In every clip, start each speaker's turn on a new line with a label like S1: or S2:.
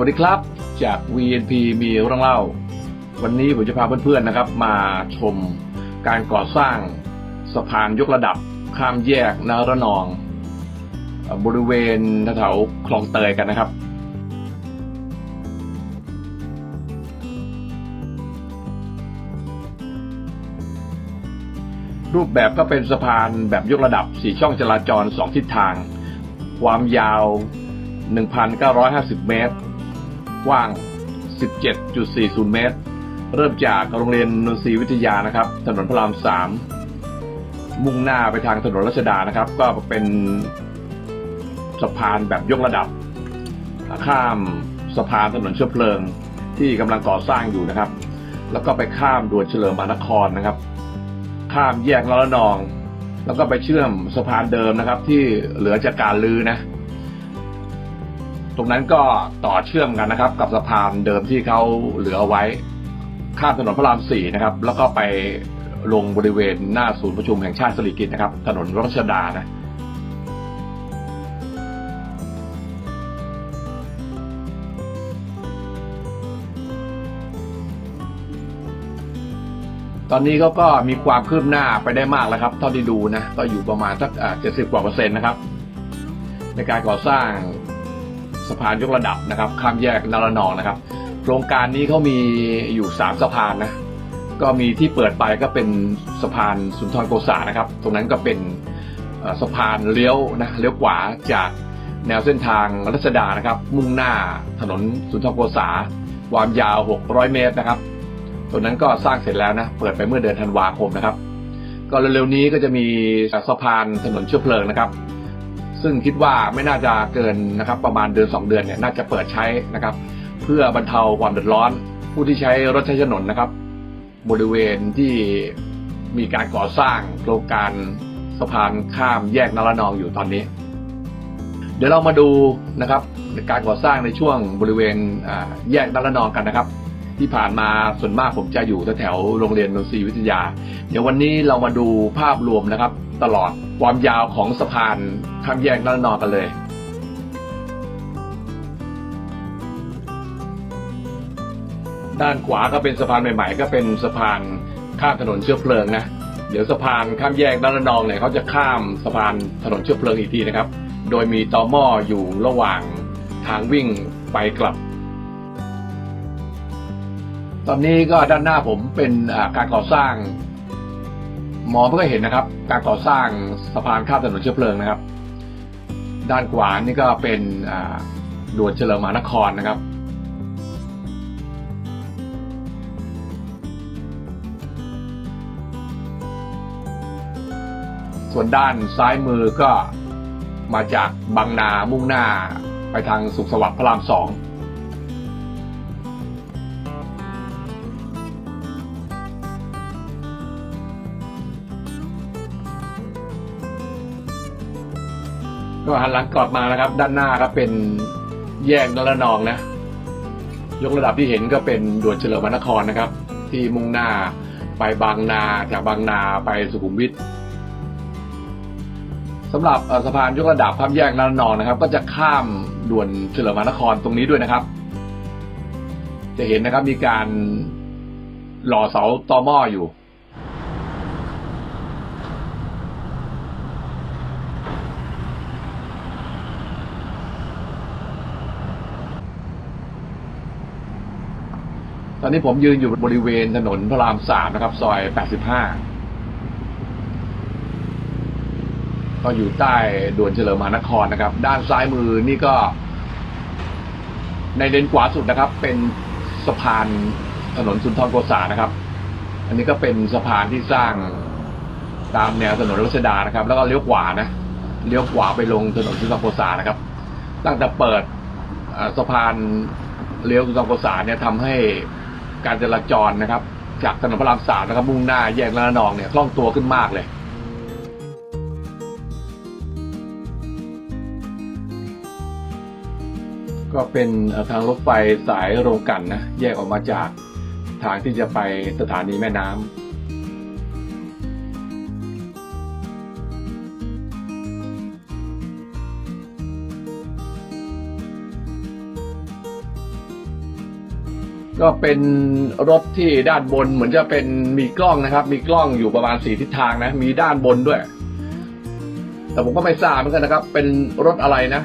S1: สวัสดีครับ จาก VNP มีเรื่องเล่า วันนี้ผมจะพาเพื่อนๆนะครับ มาชมการก่อสร้างสะพานยกระดับ ข้ามแยกนาระนอง บริเวณแถวคลองเตยกันนะครับรูปแบบก็เป็นสะพานแบบยกระดับสี่ช่องจราจรสองทิศทาง ความยาว 1,950 เมตร กว้าง 17.40 เมตร เริ่มจากโรงเรียนนนทรีวิทยานะครับ ถนนพระราม 3 มุ่งหน้าไปทางถนนรัชดานะครับ ก็เป็นสะพานแบบยกระดับ ข้ามสะพานถนนเชื้อเพลิงที่กำลังก่อสร้างอยู่นะครับ แล้วก็ไปข้ามด่วนเฉลิมมานครนะครับ ข้ามแยกนรนอง แล้วก็ไปเชื่อมสะพานเดิมนะครับ ที่เหลือจากการลือนะ รงนั้นก็ต่อเชื่อมกันนะครับ กับสะพานเดิมที่เขาเหลือไว้ ข้ามถนนพระรามสี่นะครับ แล้วก็ไปลงบริเวณหน้าศูนย์ประชุมแห่งชาติสิริกิติ์นะครับ ถนนรัชดานะตอนนี้เขาก็มีความคืบหน้าไปได้มากแล้วครับ เท่าที่ดูนะ ก็อยู่ประมาณสักเจ็ดสิบกว่าเปอร์เซ็นต์นะครับ ในการก่อสร้าง สะพานยกระดับนะครับข้ามแยกนารนองนะครับ โครงการนี้เขามีอยู่สามสะพานนะก็มีที่เปิดไปก็เป็นสะพานสุนทรโกษานะครับ ตรงนั้นก็เป็นสะพานเลี้ยวนะเลี้ยวขวาจากแนวเส้นทางรัชดานะครับ มุ่งหน้าถนนสุนทรโกษาความยาว 600 เมตรนะครับตรงนั้นก็สร้างเสร็จแล้วนะเปิดไปเมื่อเดือนธันวาคมนะครับ ก็เร็วๆนี้ก็จะมีสะพานถนนเชื้อเพลิงนะครับ ซึ่งคิดว่าไม่น่าจะเกินนะครับประมาณเดือน 2 เดือนเนี่ยน่าจะเปิดใช้นะครับ เพื่อบรรเทาความเดือดร้อน ผู้ที่ใช้รถใช้ถนนนะครับ บริเวณที่มีการก่อสร้างโครงการสะพานข้ามแยกนรนองอยู่ตอนนี้ เดี๋ยวเรามาดูนะครับการก่อสร้างในช่วงบริเวณแยกนรนองกันนะครับ ที่ผ่านมาส่วนมากผมจะอยู่แถวโรงเรียนนนทรีวิทยา เดี๋ยววันนี้เรามาดูภาพรวมนะครับ ตลอด ความยาวของสะพานข้ามแยกนรนนองกันเลยด้านขวาก็เป็นสะพานใหม่ ๆ ก็เป็นสะพานข้ามถนนเชื้อเพลิงนะ เดี๋ยวสะพานข้ามแยกนรนนองเนี่ยเขาจะข้ามสะพานถนนเชื้อเพลิงอีกทีนะครับ โดยมีตอหม้ออยู่ระหว่างทางวิ่งไปกลับ ตอนนี้ก็ด้านหน้าผมเป็นการก่อสร้าง มองเพื่อเห็นนะครับ การก่อสร้างสะพานข้ามถนนเชื้อเพลิงนะครับ ด้านขวานี่ก็เป็นด่วนเฉลิมมหานครนะครับส่วนด้านซ้ายมือก็มาจากบางนามุ่งหน้าไปทางสุขสวัสดิ์พระรามสอง ก็หันหลังกลับมานะครับ ด้านหน้าก็เป็นแยกนรนองนะ ยกระดับที่เห็นก็เป็นด่วนเฉลิมพระนครนะครับ ที่มุ่งหน้าไปบางนาจากบางนาไปสุขุมวิทสำหรับสะพานยกระดับข้ามแยกนรนองนะครับ ก็จะข้ามด่วนเฉลิมพระนครตรงนี้ด้วยนะครับ จะเห็นนะครับมีการหล่อเสาตอหม้ออยู่ อนนี้ผมยืนอยู่บริเวณถนนพระรามสามนะครับ ซอย 85 ก็อยู่ใต้ด่วนเฉลิมมหานครนะครับ ด้านซ้ายมือนี่ก็ ในเลนขวาสุดนะครับ เป็นสะพานถนนสุนทรโกษานะครับ อันนี้ก็เป็นสะพานที่สร้างตามแนวถนนรัชดานะครับ แล้วก็เลี้ยวขวานะเลี้ยวขวาไปลงถนนสุนทรโกษานะครับ ตั้งแต่เปิดสะพานเลี้ยวสุนทรโกษาเนี่ยทำให้ การจราจรนะครับ จากถนนพระรามสามนะครับมุ่งหน้าแยกระนองเนี่ยคล่องตัวขึ้นมากเลยก็เป็นทางรถไฟสายโรงกันนะ แยกออกมาจากทางที่จะไปสถานีแม่น้ำ ก็เป็นรถที่ด้านบนเหมือนจะเป็นมีกล้องนะครับ มีกล้องอยู่ประมาณสี่ทิศทางนะ มีด้านบนด้วย แต่ผมก็ไม่ทราบเหมือนกันนะครับ เป็นรถอะไรนะ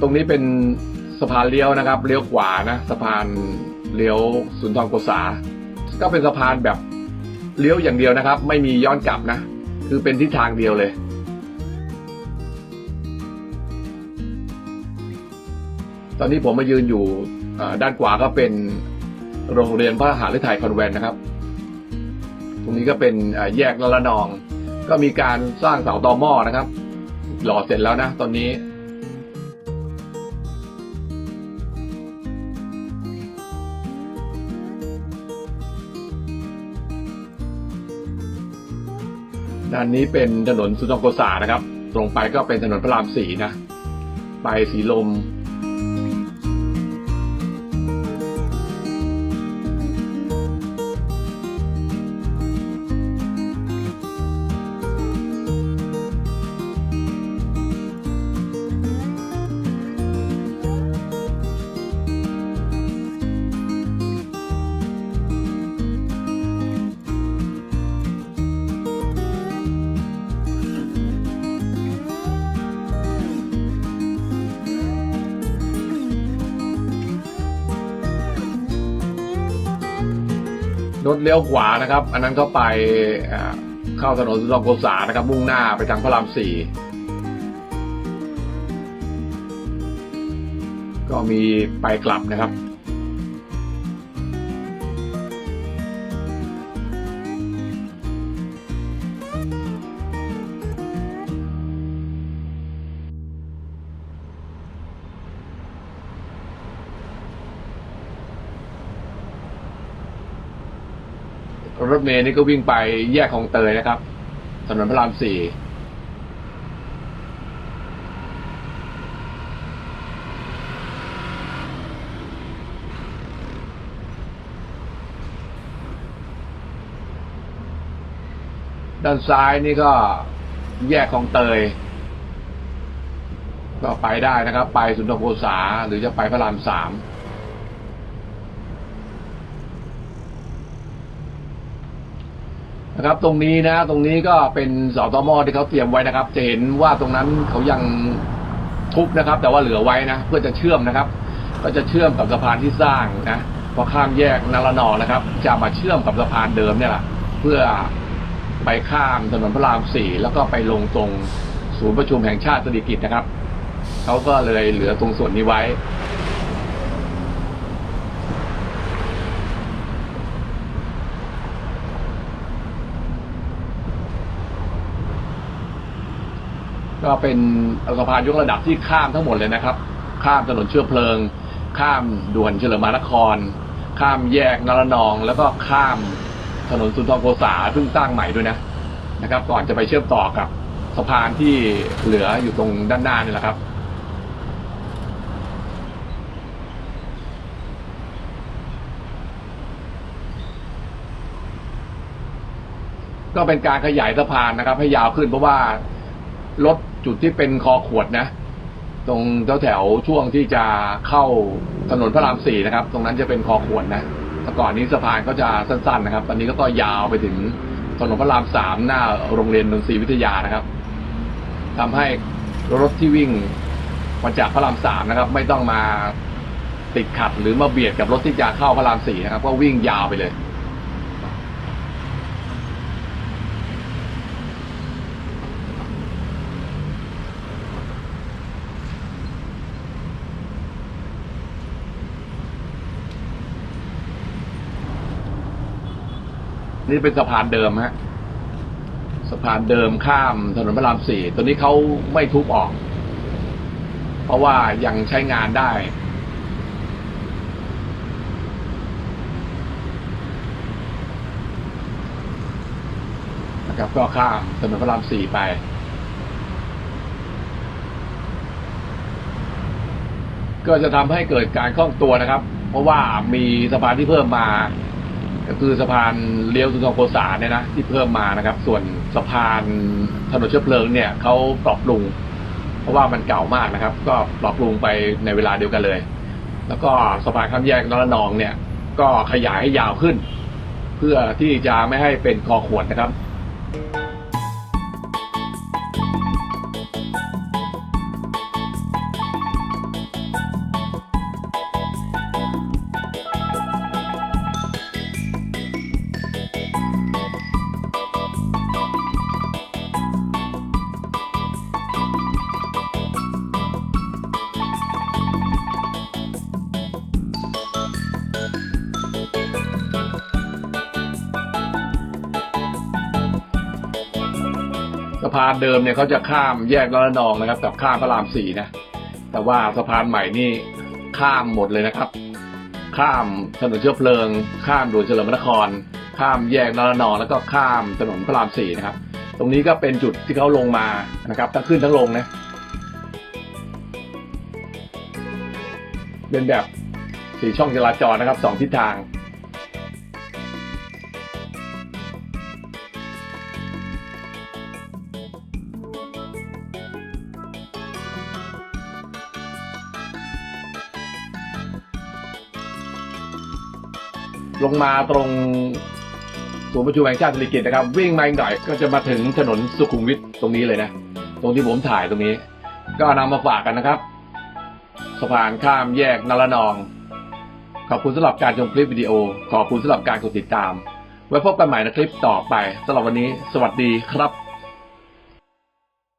S1: ตรงนี้เป็นสะพานเลี้ยวนะครับ เลี้ยวขวานะสะพานเลี้ยวสุนทรโกษา ก็เป็นสะพานแบบเลี้ยวอย่างเดียวนะครับ ไม่มีย้อนกลับนะ คือเป็นทิศทางเดียวเลย ตอนนี้ผมมายืนอยู่ด้านขวาก็เป็นโรงเรียนพระหาฤทัยคอนแวนต์นะครับ ตรงนี้ก็เป็นแยกละละนอง ก็มีการสร้างเสาตอหม้อนะครับ หล่อเสร็จแล้วนะ ตอนนี้ด้านนี้เป็นถนนสุนทรโกษานะครับ ตรงไปก็เป็นถนนพระรามสี่นะ ไปสีลม รถเลี้ยวขวานะครับ อันนั้นก็ไปเข้าถนนสุนทรโกษานะครับ มุ่งหน้าไปทางพระรามสี่ก็มีไปกลับนะครับ เมล์นี่ก็วิ่งไปแยกของเตยนะครับถนนพระรามสี่ด้านซ้ายนี่ก็แยกของเตย ก็ไปได้นะครับ ไปสุนทรโกษาหรือจะไปพระรามสาม นะครับตรงนี้นะ ตรงนี้ก็เป็นเสาตอหมอที่เขาเตรียมไว้นะครับ จะเห็นว่าตรงนั้นเขายังทุบนะครับ แต่ว่าเหลือไว้นะเพื่อจะเชื่อมนะครับ ก็จะเชื่อมกับสะพานที่สร้างนะพอข้ามแยกนารนอนะครับ จะมาเชื่อมกับสะพานเดิมเนี่ยแหละเพื่อไปข้ามถนนพระรามสี่แล้วก็ไปลงตรงศูนย์ประชุมแห่งชาติสิริกิตนะครับเขาก็เลยเหลือตรงส่วนนี้ไว้ ก็เป็นสะพานยกระดับที่ข้ามทั้งหมดเลยนะครับ ข้ามถนนเชื้อเพลิง ข้ามด่วนเฉลิมมานคร ข้ามแยกนรนอง แล้วก็ข้ามถนนสุนทรโกษาซึ่งสร้างใหม่ด้วยนะนะครับ ก่อนจะไปเชื่อมต่อกับสะพานที่เหลืออยู่ตรงด้านหน้านี่แหละครับก็เป็นการขยายสะพานนะครับ ให้ยาวขึ้นเพราะว่ารถ จุดที่เป็นคอขวดนะ ตรงแถวแถวๆช่วงที่จะเข้าถนนพระรามสี่นะครับ ตรงนั้นจะเป็นคอขวดนะแต่ก่อนนี้สะพานก็จะสั้น ๆ นะครับ ตอนนี้ก็ก็ยาวไปถึงถนนพระรามสามหน้าโรงเรียนดนตรีวิทยานะครับทำให้รถที่วิ่งมาจากพระรามสามนะครับ ไม่ต้องมาติดขัดหรือมาเบียดกับรถที่จะเข้าพระรามสี่นะครับ ก็วิ่งยาวไปเลย นี่เป็นสะพานเดิมฮะสะพานเดิมข้ามถนนพระรามสี่ตัวนี้เขาไม่ทุบออก เพราะว่ายังใช้งานได้นะครับก็ข้ามถนนพระรามสี่ไป ก็จะทำให้เกิดการคล่องตัวนะครับ เพราะว่ามีสะพานที่เพิ่มมา ก็คือสะพานเลี้ยวสุนทรโกษาเนี่ยนะที่เพิ่มมานะครับ ส่วนสะพานถนนเชื้อเพลิงเนี่ยเขาปรับปรุง เพราะว่ามันเก่ามากนะครับ ก็ปรับปรุงไปในเวลาเดียวกันเลย แล้วก็สะพานข้ามแยกนรนองเนี่ย ก็ขยายให้ยาวขึ้น เพื่อที่จะไม่ให้เป็นคอขวดนะครับะพานเดิมเนี่ยเขาจะข้ามแยกนรนองนะครับ กับข้ามพระรามสี่นะแต่ว่าสะพานใหม่นี่ข้ามหมดเลยนะครับ ข้ามถนนเชื้อเพลิง ข้ามด่วนเฉลิมพระนคร ข้ามแยกนรนอง แล้วก็ข้ามถนนพระรามสี่นะครับ ตรงนี้ก็เป็นจุดที่เขาลงมานะครับทั้งขึ้นทั้งลงนะเป็นแบบสี่ช่องจราจรนะครับสองทิศทาง ลงมาตรงศูนย์ประชุมแห่งชาติสิริกิติ์นะครับ วิ่งมาอีกหน่อยก็จะมาถึงถนนสุขุมวิทตรงนี้เลยนะ ตรงที่ผมถ่ายตรงนี้ ก็นำมาฝากกันนะครับสะพานข้ามแยกนรนอง ขอบคุณสำหรับการชมคลิปวิดีโอ ขอบคุณสำหรับการกดติดตาม ไว้พบกันใหม่ในคลิปต่อไปสำหรับวันนี้ สวัสดีครับ